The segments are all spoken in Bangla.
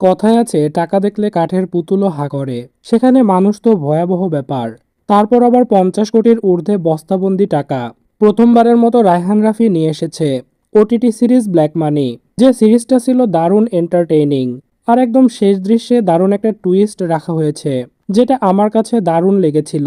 কথায় আছে, টাকা দেখলে কাঠের পুতুলও হা করে। সেখানে মানুষ তো ভয়াবহ ব্যাপার। তারপর আবার পঞ্চাশ কোটির ঊর্ধ্বে বস্তাবন্দি টাকা। প্রথমবারের মতো রায়হান রাফি নিয়ে এসেছে ওটিটি সিরিজ ব্ল্যাক মানি, যে সিরিজটা ছিল দারুণ এন্টারটেইনিং। আর একদম শেষ দৃশ্যে দারুণ একটা টুইস্ট রাখা হয়েছে, যেটা আমার কাছে দারুণ লেগেছিল।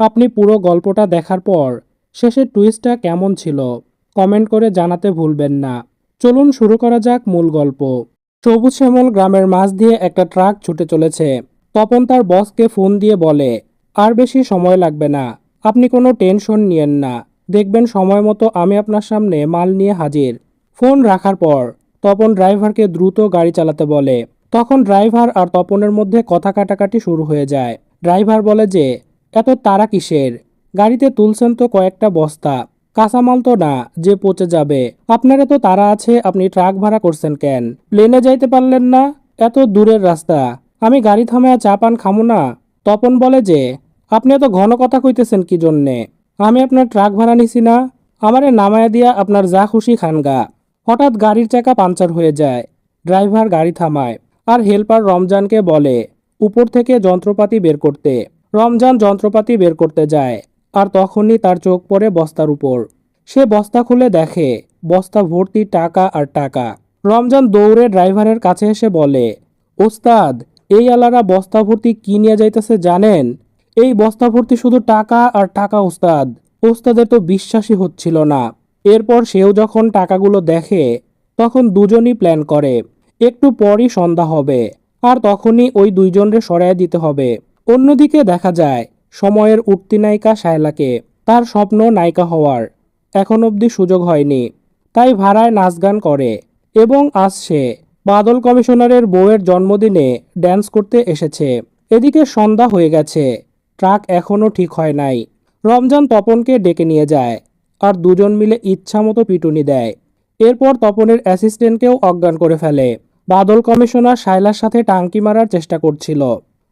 আপনি পুরো গল্পটা দেখার পর শেষের টুইস্টটা কেমন ছিল, কমেন্ট করে জানাতে ভুলবেন না। চলুন শুরু করা যাক মূল গল্প। সবুজ শ্যামল গ্রামের মাঝ দিয়ে একটা ট্রাক ছুটে চলেছে। তপন তার বসকে ফোন দিয়ে বলে, আর বেশি সময় লাগবে না, আপনি কোনো টেনশন নিয়েন না। দেখবেন সময় মতো আমি আপনার সামনে মাল নিয়ে হাজির। ফোন রাখার পর তপন ড্রাইভারকে দ্রুত গাড়ি চালাতে বলে। তখন ড্রাইভার আর তপনের মধ্যে কথা কাটাকাটি শুরু হয়ে যায়। ড্রাইভার বলে যে, এত তারা কিসের? গাড়িতে তুলছেন তো কয়েকটা বস্তা। কাঁচামাল তো না, যে পচে যাবে। আপনারা তো তারা আছে, আপনি ট্রাক ভাড়া করছেন কেন? প্লেনে যাইতে পারলেন না? এত দূরের রাস্তা। আমি গাড়ি থামায়া চা পান খামু না? তপন বলে যে, আপনি এত ঘন কথা কইতেছেন কি জন্যে? আমি আপনার ট্রাক ভাড়া নিছি না। আমারে নামায়া দিয়া আপনার যা খুশি খানগা হঠাৎ গাড়ির চাকা পাঞ্চার হয়ে যায়। ড্রাইভার গাড়ি থামায় আর হেল্পার রমজানকে বলে, উপর থেকে যন্ত্রপাতি বের করতে। রমজান যন্ত্রপাতি বের করতে যায়। আর তখনই তার চোখ পড়ে বস্তার উপর। সে বস্তা খুলে দেখে, বস্তা ভর্তি টাকা আর টাকা। রমজান দৌড়ে ড্রাইভারের কাছে এসে বলে, ওস্তাদ, এই আলারা বস্তা ভর্তি কি নিয়ে যাইতেছে জানেন? এই বস্তা ভর্তি শুধু টাকা আর টাকা, ওস্তাদ। ওস্তাদের তো বিশ্বাসই হচ্ছিল না। এরপর সেও যখন টাকাগুলো দেখে, তখন দুজনই প্ল্যান করে, একটু পরই সন্ধ্যা হবে। আর তখনই ওই দুইজনরে সরাই দিতে হবে। অন্যদিকে দেখা যায় সময়ের উঠতি নায়িকা শায়লাকে। তার স্বপ্ন নায়িকা হওয়ার। এখন অবধি সুযোগ হয়নি। তাই ভাড়ায় নাচ গান করে। এবং আজ সে বাদল কমিশনারের বউয়ের জন্মদিনে ড্যান্স করতে এসেছে। এদিকে সন্ধ্যা হয়ে গেছে। ট্রাক এখনও ঠিক হয় নাই। রমজান তপনকে ডেকে নিয়ে যায়। আর দুজন মিলে ইচ্ছামতো পিটুনি দেয়। এরপর তপনের অ্যাসিস্ট্যান্টকেও অজ্ঞান করে ফেলে। বাদল কমিশনার শায়লার সাথে টাঙ্কি মারার চেষ্টা করছিল।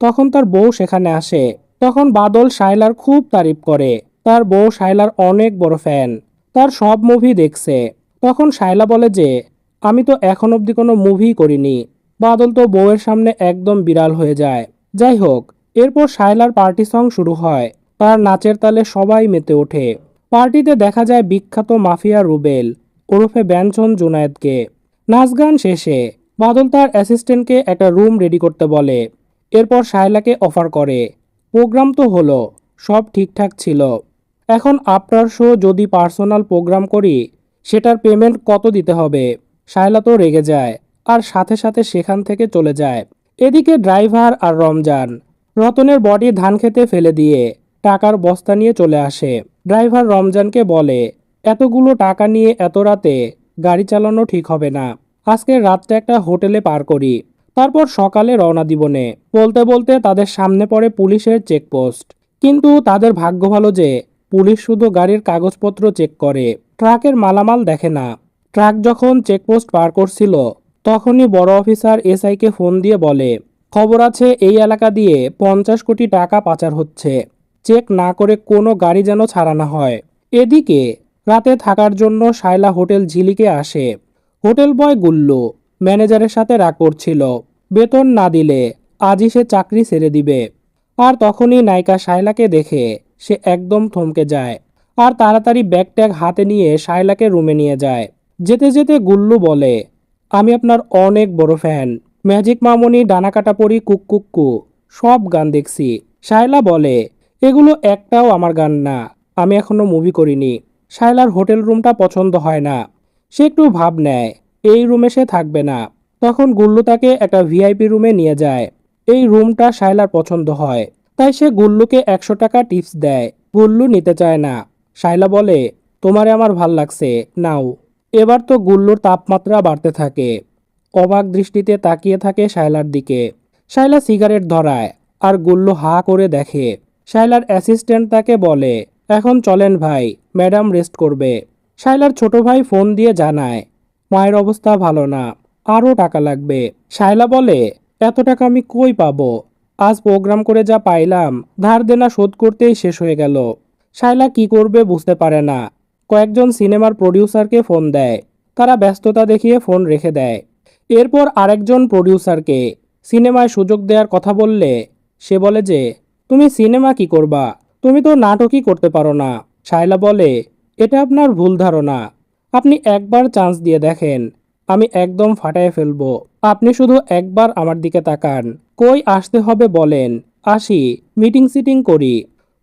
তখন তার বউ সেখানে আসে। তখন বাদল শায়লার খুব তারিফ করে। তার বউ শায়লার অনেক বড় ফ্যান তার সব মুভি দেখছে। তখন শায়লা বলে যে, আমি তো এখন অবধি কোনো মুভি করিনি। বাদল তো বউয়ের সামনে একদম বিড়াল হয়ে যায়। যাই হোক, এরপর শায়লার পার্টি সং শুরু হয়। তার নাচের তালে সবাই মেতে ওঠে। পার্টিতে দেখা যায় বিখ্যাত মাফিয়া রুবেল, ওরফে ব্যঞ্জন জুনায়েদকে। নাচ গান শেষে বাদল তার অ্যাসিস্ট্যান্টকে একটা রুম রেডি করতে বলে। এরপর শায়লাকে অফার করে। প্রোগ্রাম তো হলো, সব ঠিকঠাক ছিল। এখন আপনার শো যদি পার্সোনাল প্রোগ্রাম করি, সেটার পেমেন্ট কত দিতে হবে? শায়লা তো রেগে যায়, আর সাথে সাথে সেখান থেকে চলে যায়। এদিকে ড্রাইভার আর রমজান, রতনের বডি ধান খেতে ফেলে দিয়ে টাকার বস্তা নিয়ে চলে আসে। ড্রাইভার রমজানকে বলে, এতগুলো টাকা নিয়ে এত রাতে গাড়ি চালানো ঠিক হবে না। আজকে রাতটা একটা হোটেলে পার করি। তারপর সকালে রওনা দিবনে বলতে বলতে তাদের সামনে পড়ে পুলিশের চেকপোস্ট। কিন্তু তাদের ভাগ্য ভালো যে, পুলিশ শুধু গাড়ির কাগজপত্র চেক করে, ট্রাকের মালামাল দেখে না। ট্রাক যখন চেকপোস্ট পার করছিল, তখনই বড় অফিসার এসআইকে ফোন দিয়ে বলে, খবর আছে এই এলাকা দিয়ে পঞ্চাশ কোটি টাকা পাচার হচ্ছে। চেক না করে কোনো গাড়ি যেন ছাড়া না হয়। এদিকে রাতে থাকার জন্য শায়লা হোটেল ঝিলিকে আসে। হোটেল বয় গুল্লু ম্যানেজারের সাথে রাগ করছিল। বেতন না দিলে আজই সে চাকরি ছেড়ে দিবে। আর তখনই নায়িকা শায়লাকে দেখে সে একদম থমকে যায় আর তাড়াতাড়ি ব্যাগ ট্যাগ হাতে নিয়ে শায়লাকে রুমে নিয়ে যায়। যেতে যেতে গুল্লু বলে, আমি আপনার অনেক বড় ফ্যান। ম্যাজিক মামনি ডানাকাটা পরি, কুক সব গান দেখছি। শায়লা বলে, এগুলো একটাও আমার গান না, আমি এখনও মুভি করিনি। শায়লার হোটেল রুমটা পছন্দ হয় না। সে একটু ভাব নেয় এই রুমে সে থাকবে না। তখন গুল্লু তাকে একটা ভিআইপি রুমে নিয়ে যায়। এই রুমটা শায়লার পছন্দ হয়। তাই সে গুল্লুকে একশো টাকা টিপস দেয়। গুল্লু নিতে চায় না। শায়লা বলে, তোমারে আমার ভালো লাগছে, নাও। এবার তো গুল্লুর তাপমাত্রা বাড়তে থাকে। অবাক দৃষ্টিতে তাকিয়ে থাকে শায়লার দিকে। শায়লা সিগারেট ধরায় আর গুল্লু হা করে দেখে। শায়লার অ্যাসিস্ট্যান্ট তাকে বলে, এখন চলেন ভাই, ম্যাডাম রেস্ট করবে। শায়লার ছোট ভাই ফোন দিয়ে জানায় মায়ের অবস্থা ভালো না, আরও টাকা লাগবে। শায়লা বলে, এত টাকা আমি কই পাবো? আজ প্রোগ্রাম করে যা পাইলাম, ধার দেনা শোধ করতেই শেষ হয়ে গেল। শায়লা কি করবে বুঝতে পারে না। কয়েকজন সিনেমার প্রডিউসারকে ফোন দেয়। তারা ব্যস্ততা দেখিয়ে ফোন রেখে দেয়। এরপর আরেকজন প্রডিউসারকে সিনেমায় সুযোগ দেওয়ার কথা বললে, সে বলে যে, তুমি সিনেমা কি করবা? তুমি তো নাটকই করতে পারো না। শায়লা বলে, এটা আপনার ভুল ধারণা। আপনি একবার চান্স দিয়ে দেখেন। আমি একদম ফাটায় ফেলব। আপনি শুধু একবার আমার দিকে তাকান। কই আসতে হবে বলেন। আসি মিটিং সিটিং করি।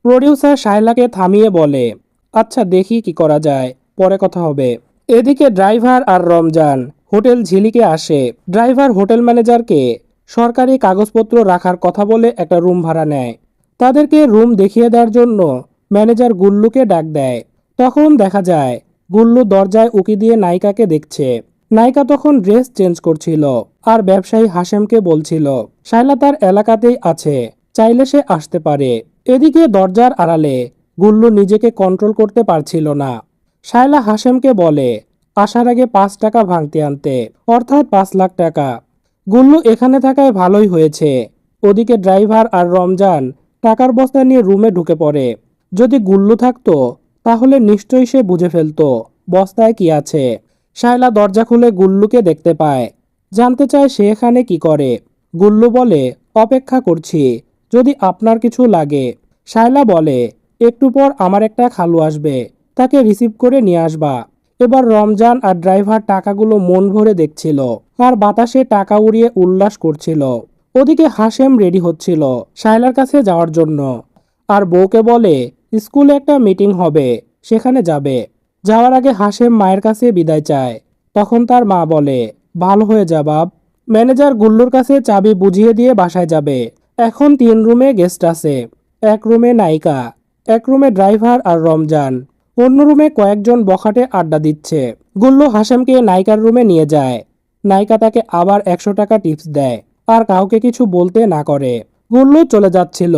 প্রডিউসার শায়লাকে থামিয়ে বলে আচ্ছা দেখি কি করা যায়। পরে কথা হবে। এদিকে ড্রাইভার আর রমজান হোটেল ঝিলিকে আসে। ড্রাইভার হোটেল ম্যানেজারকে সরকারি কাগজপত্র রাখার কথা বলে একটা রুম ভাড়া নেয়। তাদেরকে রুম দেখিয়ে দেওয়ার জন্য ম্যানেজার গুল্লুকে ডাক দেয়। তখন দেখা যায় গুল্লু দরজায় উকি দিয়ে নায়িকাকে দেখছে। নায়িকা তখন ড্রেস চেঞ্জ করছিল আর ব্যবসায়ী হাশেমকে বলছিল, শায়লা তার এলাকাতেই আছে, চাইলে সে আসতে পারে। এদিকে দরজার আড়ালে গুল্লু নিজেকে কন্ট্রোল করতে পারছিল না। শায়লা হাশেমকে বলে, আসার আগে পাঁচ টাকা ভাঙতে আনতে, অর্থাৎ পাঁচ লাখ টাকা। গুল্লু এখানে থাকায় ভালোই হয়েছে। ওদিকে ড্রাইভার আর রমজান টাকার বস্তা নিয়ে রুমে ঢুকে পড়ে। যদি গুল্লু থাকতো তাহলে নিশ্চয়ই সে বুঝে ফেলতো। বস্তায় কি আছে? শায়লা দরজা খুলে গুল্লুকে দেখতে পায়। জানতে চায় সে এখানে কি করে। গুল্লু বলে, অপেক্ষা করছি, যদি আপনার কিছু লাগে। শায়লা বলে, একটু পর আমার একটা খালু আসবে, তাকে রিসিভ করে নিয়ে আসবা। এবার রমজান আর ড্রাইভার টাকাগুলো মন ভরে দেখছিল, আর বাতাসে টাকা উড়িয়ে উল্লাস করছিল। ওদিকে হাসেম রেডি হচ্ছিল শায়লার কাছে যাওয়ার জন্য। আর বউকে বলে স্কুলে একটা মিটিং হবে, সেখানে যাবে। যাওয়ার আগে হাশেম মায়ের কাছে বিদায় চায়। তখন তার মা বলে, ভালো হয়ে যা বাপ। ম্যানেজার গুল্লুর কাছে চাবি বুঝিয়ে দিয়ে বাসায় যাবে। এখন তিন রুমে গেস্ট আছে, এক রুমে নায়িকা, এক রুমে ড্রাইভার আর রমজান। অন্য রুমে কয়েকজন বখাটে আড্ডা দিচ্ছে। গুল্লু হাশেমকে নায়িকার রুমে নিয়ে যায়। নায়িকা তাকে আবার একশো টাকা টিপস দেয়, আর কাউকে কিছু বলতে না করে। গুল্লু চলে যাচ্ছিল।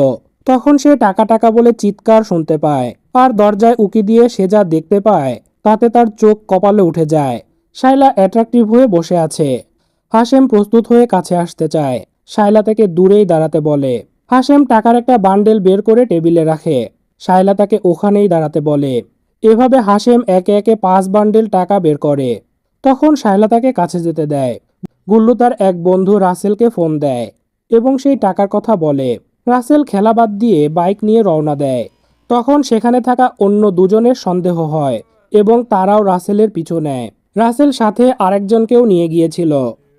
তখন সে টাকা টাকা বলে চিৎকার শুনতে পায়, আর দরজায় উকি দিয়ে সে যা দেখতে পায়, তাতে তার চোখ কপালে উঠে যায়। শাইলা অ্যাট্রাকটিভ হয়ে বসে আছে। হাসেম প্রস্তুত হয়ে কাছে আসতে চায়। শাইলা তাকে দূরেই দাঁড়াতে বলে। হাসেম টাকার একটা বান্ডেল বের করে টেবিলে রাখে। শাইলা তাকে ওখানেই দাঁড়াতে বলে। এভাবে হাসেম একে একে পাঁচ বান্ডেল টাকা বের করে। তখন শায়লা তাকে কাছে যেতে দেয়। গুল্লু তার এক বন্ধু রাসেলকে ফোন দেয় এবং সেই টাকার কথা বলে। রাসেল খেলা বাদ দিয়ে বাইক নিয়ে রওনা দেয়। তখন সেখানে থাকা অন্য দুজনের সন্দেহ হয় এবং তারাও রাসেলের পিছু নেয়। রাসেল সাথে আরেকজনকেও নিয়ে গিয়েছিল।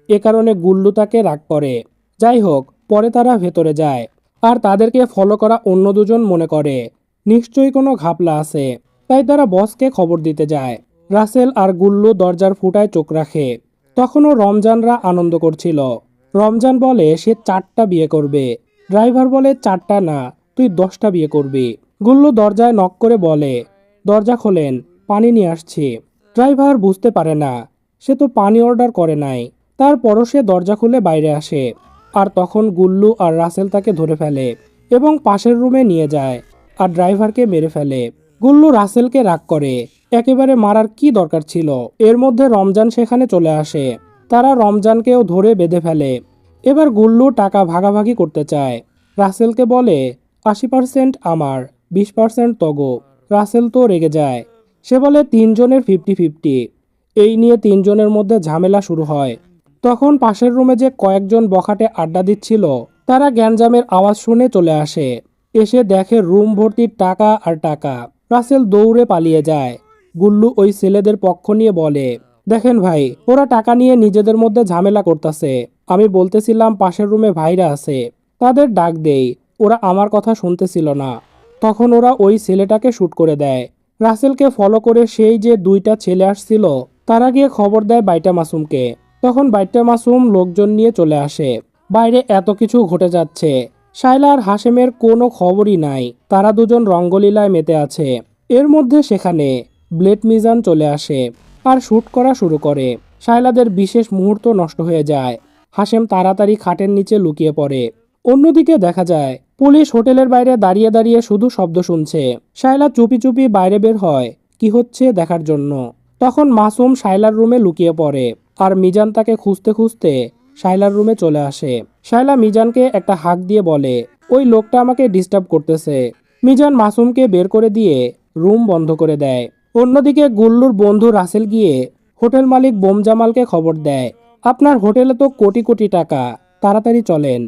এ কারণে গুল্লু তাকে রাগ করে। যাই হোক, পরে তারা ভেতরে যায়। আর তাদেরকে ফলো করা অন্য দুজন মনে করে। নিশ্চয়ই কোনো ঘাপলা আছে। তাই তারা বসকে খবর দিতে যায়। রাসেল আর গুল্লু দরজার ফুটায় চোখ রাখে। তখনও রমজানরা আনন্দ করছিল। রমজান বলে সে চারটা বিয়ে করবে। ড্রাইভার বলে, চারটা না, তুই দশটা বিয়ে করবি। গুল্লু দরজায় নক করে বলে, দরজা খোলেন, পানি নিয়ে আসছি। ড্রাইভার বুঝতে পারে না, সে তো পানি অর্ডার করে নাই। তারপরও সে দরজা খুলে বাইরে আসে। আর তখন গুল্লু আর রাসেল তাকে ধরে ফেলে এবং পাশের রুমে নিয়ে যায় আর ড্রাইভারকে মেরে ফেলে। গুল্লু রাসেলকে রাগ করে, একেবারে মারার কি দরকার ছিল? এর মধ্যে রমজান সেখানে চলে আসে। তারা রমজানকেও ধরে বেঁধে ফেলে। এবার গুল্লু টাকা ভাগাভাগি করতে চায়। রাসেলকে বলে, আশি পার্সেন্ট আমার, বিশ পার্সেন্ট তগো। রাসেল তো রেগে যায়। সে বলে, তিনজনের ফিফটি ফিফটি। এই নিয়ে তিনজনের মধ্যে ঝামেলা শুরু হয়। তখন পাশের রুমে যে কয়েকজন বখাটে আড্ডা দিচ্ছিল, তারা গ্যাঞ্জামের আওয়াজ শুনে চলে আসে। এসে দেখে রুম ভর্তির টাকা আর টাকা। রাসেল দৌড়ে পালিয়ে যায়। গুল্লু ওই ছেলেদের পক্ষ নিয়ে বলে দেখেন ভাই, ওরা টাকা নিয়ে নিজেদের মধ্যে ঝামেলা করতেছে। আমি বলতেছিলাম পাশের রুমে ভাইরা আছে, তাদের ডাক দেই, ওরা আমার কথা শুনতেছিল না। তখন ওরা ওই ছেলেটাকে শ্যুট করে দেয়। রাসেলকে ফলো করে সেই যে দুইটা ছেলে আসছিল, তারা গিয়ে খবর দেয় বাইটা মাসুমকে। তখন বাইটা মাসুম লোকজন নিয়ে চলে আসে। বাইরে এত কিছু ঘটে যাচ্ছে। শাইলা আর হাশেমের কোনো খবরই নাই। তারা দুজন রঙ্গলীলায় মেতে আছে। এর মধ্যে সেখানে ব্লেড মিজান চলে আসে। আর শ্যুট করা শুরু করে। শায়লাদের বিশেষ মুহূর্ত নষ্ট হয়ে যায়। হাশেম তাড়াতাড়ি খাটের নিচে লুকিয়ে পড়ে। অন্যদিকে দেখা যায়, পুলিশ হোটেলের বাইরে দাঁড়িয়ে দাঁড়িয়ে শুধু শব্দ শুনছে। শায়লা চুপি চুপি বাইরে বের হয়, কি হচ্ছে দেখার জন্য। তখন মাসুম শায়লার রুমে লুকিয়ে পড়ে আর মিজান তাকে খুঁজতে খুঁজতে শায়লার রুমে চলে আসে। শায়লা মিজানকে একটা হাক দিয়ে বলে, ওই লোকটা আমাকে ডিস্টার্ব করতেছে। মিজান মাসুমকে বের করে দিয়ে রুম বন্ধ করে দেয়। অন্যদিকে গুল্লুর বন্ধু রাসেল গিয়ে হোটেল মালিক বোম জামালকে খবর দেয়, আপনার হোটেলে তো কোটি কোটি টাকা, তাড়াতাড়ি চলেন।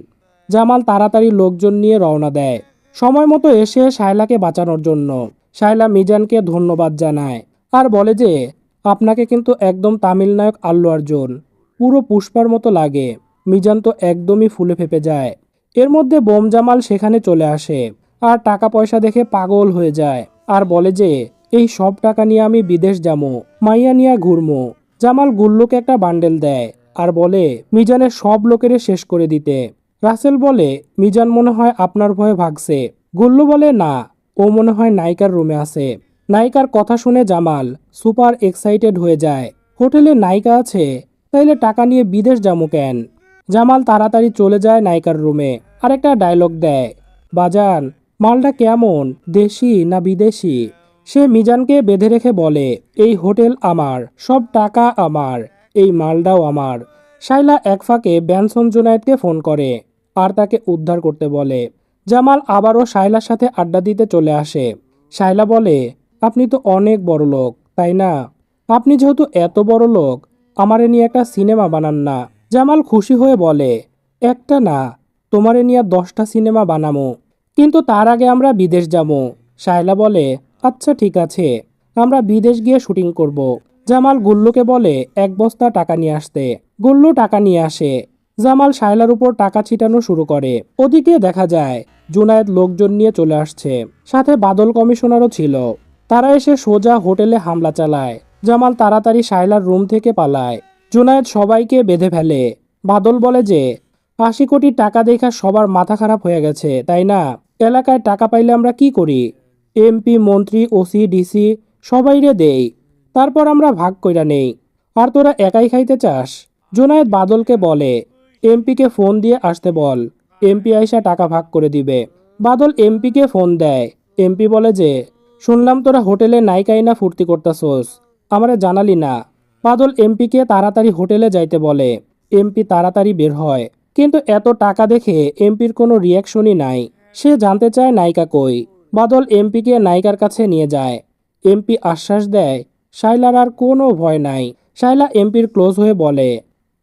জামাল তাড়াতাড়ি লোকজন নিয়ে রওনা দেয়। সময় মতো এসে শায়লাকে বাঁচানোর জন্য। শায়লা মিজানকে ধন্যবাদ জানায় আর বলে যে, আপনাকে কিন্তু একদম তামিল নায়ক আল্লু অর্জুন, পুরো পুষ্পার মতো লাগে। মিজান তো একদমই ফুলে ফেপে যায়। এর মধ্যে বোম জামাল সেখানে চলে আসে আর টাকা পয়সা দেখে পাগল হয়ে যায় আর বলে যে এই সব টাকা নিয়ে আমি বিদেশ যাব মাইয়া নিয়া ঘুরমো। জামাল গুল্লুকে একটা বান্ডেল দেয় আর বলে, মিজানের সব লোকেরে শেষ করে দিতে। রাসেল বলে, মিজান মনে হয় আপনার ভয়ে ভাগছে। গুল্লু বলে, না, ও মনে হয় নায়িকার রুমে আছে। নায়িকার কথা শুনে জামাল সুপার এক্সাইটেড হয়ে যায়। হোটেলে নায়িকা আছে, তাইলে টাকা নিয়ে বিদেশ যাব কেন? জামাল তাড়াতাড়ি চলে যায় নায়িকার রুমে আর একটা ডায়লগ দেয়, বাজান, মালটা কেমন, দেশি না বিদেশি? সে মিজানকে বেঁধে রেখে বলে, এই হোটেল আমার, সব টাকা আমার, এই মালটাও আমার। শাইলা এক ফাঁকে ব্যানসন জুনায়েদকে ফোন করে আর তাকে উদ্ধার করতে বলে। জামাল আবারও শাইলার সাথে আড্ডা দিতে চলে আসে। শাইলা বলে, আপনি তো অনেক বড় লোক, তাই না? আপনি যেহেতু এত বড় লোক, আমারে নিয়ে একটা সিনেমা বানান না। জামাল খুশি হয়ে বলে, একটা না, তোমারে নিয়ে দশটা সিনেমা বানামো। কিন্তু তার আগে আমরা বিদেশ যাব শায়লা বলে আচ্ছা ঠিক আছে। আমরা বিদেশ গিয়ে শুটিং করব। জামাল গুল্লুকে বলে, এক বস্তা টাকা নিয়ে আসতে। গুল্লু টাকা নিয়ে আসে। জামাল শায়লার উপর টাকা ছিটানো শুরু করে। ওদিকে দেখা যায়, জুনায়েদ লোকজন নিয়ে চলে আসছে। সাথে বাদল কমিশনারও ছিল। তারা এসে সোজা হোটেলে হামলা চালায়। জামাল তাড়াতাড়ি শায়লার রুম থেকে পালায়। জুনায়েদ সবাইকে বেঁধে ফেলে। বাদল বলে যে, আশি কোটি টাকা দেখা সবার মাথা খারাপ হয়ে গেছে, তাই না? এলাকায় টাকা পাইলে আমরা কি করি? এমপি, মন্ত্রী, ওসি, ডিসি সবাইরে দেই, তারপর আমরা ভাগ কইরা নেই। আর তোরা একাই খাইতে চাস? জোনায়েদ বাদলকে বলে, এমপিকে ফোন দিয়ে আসতে বল, এমপি আইসা টাকা ভাগ করে দিবে। বাদল এমপিকে ফোন দেয়, এমপি বলে যে, শুনলাম তোরা হোটেলে নাইকাই না ফুর্তি করতাছোস, আমারে জানালি না। বাদল এমপিকে তাড়াতাড়ি হোটেলে যাইতে বলে, এমপি তাড়াতাড়ি বের হয়। কিন্তু এত টাকা দেখে এমপির কোনো রিয়াকশনই নাই। সে জানতে চায় নায়িকা কই। বাদল এমপিকে নায়িকার কাছে নিয়ে যায়। এমপি আশ্বাস দেয় শাইলার আর কোনো ভয় নাই। শাইলা এমপির ক্লোজ হয়ে বলে,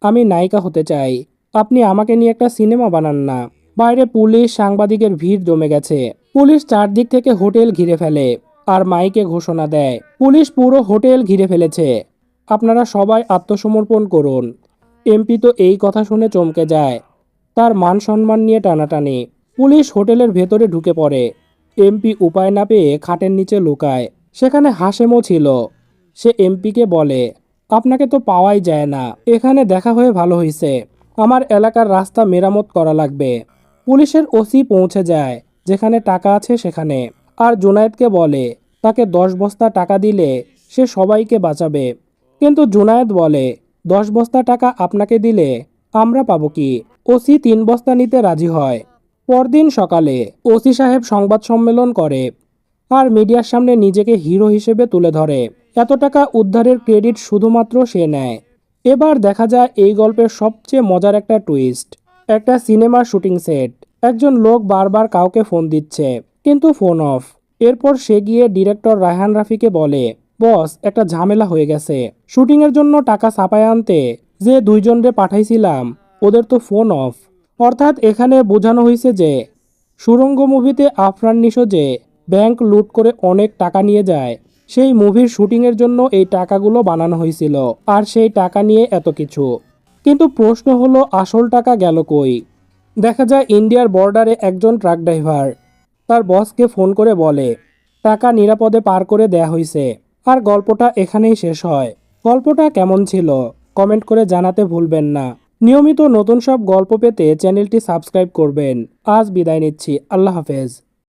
আমি নায়িকা হতে চাই। আপনি আমাকে নিয়ে একটা সিনেমা বানান না। বাইরে পুলিশ, সাংবাদিকের ভিড় জমে গেছে। পুলিশ চারদিক থেকে হোটেল ঘিরে ফেলে আর মাইকে ঘোষণা দেয়, পুলিশ পুরো হোটেল ঘিরে ফেলেছে। আপনারা সবাই আত্মসমর্পণ করুন। এমপি তো এই কথা শুনে চমকে যায়। তার মান সম্মান নিয়ে টানাটানি। পুলিশ হোটেলের ভেতরে ঢুকে পড়ে। এমপি উপায় না পেয়ে খাটের নিচে লুকায়। সেখানে হাসেমও ছিল। সে এমপিকে বলে, আপনাকে তো পাওয়াই যায় না। এখানে দেখা হয়ে ভালো হয়েছে আমার এলাকার রাস্তা মেরামত করা লাগবে। পুলিশের ওসি পৌঁছে যায়, যেখানে টাকা আছে সেখানে। আর জুনায়েদকে বলে, তাকে দশ বস্তা টাকা দিলে সে সবাইকে বাঁচাবে। কিন্তু জুনায়েদ বলে, দশ বস্তা টাকা আপনাকে দিলে আমরা পাবো কি? ওসি তিন বস্তা নিতে রাজি হয়। পরদিন সকালে ওসি সাহেব সংবাদ সম্মেলন করে আর মিডিয়ার সামনে নিজেকে হিরো হিসেবে তুলে ধরে। এত টাকা উদ্ধারের ক্রেডিট শুধুমাত্র সে নেয়। এবার দেখা যায় এই গল্পের সবচেয়ে মজার একটা টুইস্ট একটা সিনেমার শুটিং সেট একজন লোক বারবার কাউকে ফোন দিচ্ছে, কিন্তু ফোন অফ এরপর সে গিয়ে ডিরেক্টর রায়হান রাফিকে বলে, বস, একটা ঝামেলা হয়ে গেছে। শুটিংয়ের জন্য টাকা ছাপায় আনতে যে দুইজনরে পাঠাইছিলাম, ওদের তো ফোন অফ অর্থাৎ এখানে বোঝানো হয়েছে যে, সুরঙ্গ মুভিতে আফরান নিশো যে ব্যাংক লুট করে অনেক টাকা নিয়ে যায়, সেই মুভির শুটিংয়ের জন্য এই টাকাগুলো বানানো হয়েছিল, আর সেই টাকা নিয়ে এত কিছু। কিন্তু প্রশ্ন হলো, আসল টাকা গেল কই? দেখা যায়, ইন্ডিয়ার বর্ডারে একজন ট্রাক ড্রাইভার, তার বসকে ফোন করে বলে, টাকা নিরাপদে পার করে দেয়া হয়েছে, আর গল্পটা এখানেই শেষ হয়। গল্পটা কেমন ছিল? কমেন্ট করে জানাতে ভুলবেন না। নিয়মিত নতুন সব গল্প পেতে চ্যানেলটি সাবস্ক্রাইব করবেন। আজ বিদায় নিচ্ছি। আল্লাহ হাফেজ।